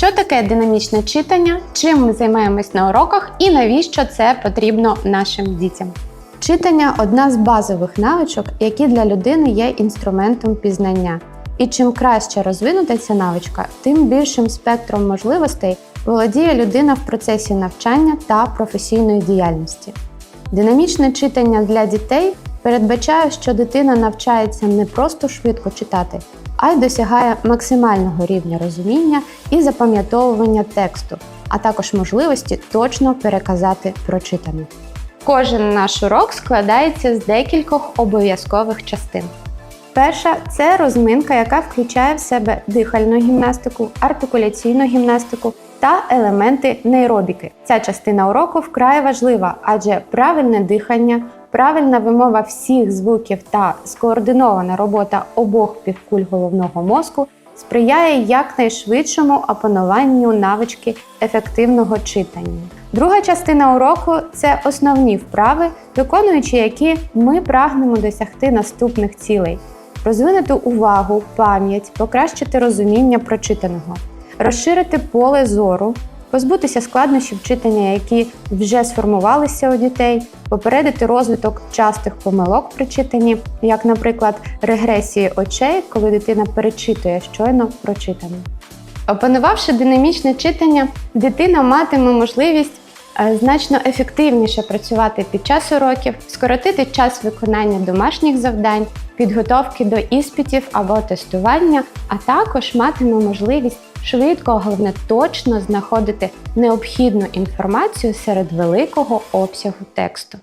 Що таке динамічне читання, чим ми займаємось на уроках і навіщо це потрібно нашим дітям? Читання одна з базових навичок, які для людини є інструментом пізнання. І чим краще розвинута ця навичка, тим більшим спектром можливостей володіє людина в процесі навчання та професійної діяльності. Динамічне читання для дітей передбачає, що дитина навчається не просто швидко читати, а й досягає максимального рівня розуміння і запам'ятовування тексту, а також можливості точно переказати прочитане. Кожен наш урок складається з декількох обов'язкових частин. Перша це розминка, яка включає в себе дихальну гімнастику, артикуляційну гімнастику та елементи нейробіки. Ця частина уроку вкрай важлива, адже правильне дихання, правильна вимова всіх звуків та скоординована робота обох півкуль головного мозку сприяє якнайшвидшому опануванню навички ефективного читання. Друга частина уроку це основні вправи, виконуючи які ми прагнемо досягти наступних цілей: розвинути увагу, пам'ять, покращити розуміння прочитаного, розширити поле зору, позбутися складнощів читання, які вже сформувалися у дітей, попередити розвиток частих помилок при читанні, як, наприклад, регресії очей, коли дитина перечитує щойно прочитане. Опанувавши динамічне читання, дитина матиме можливість е, значно ефективніше працювати під час уроків, скоротити час виконання домашніх завдань, підготовки до іспитів або тестування, а також матиме можливість швидко, а головне точно знаходити необхідну інформацію серед великого обсягу тексту.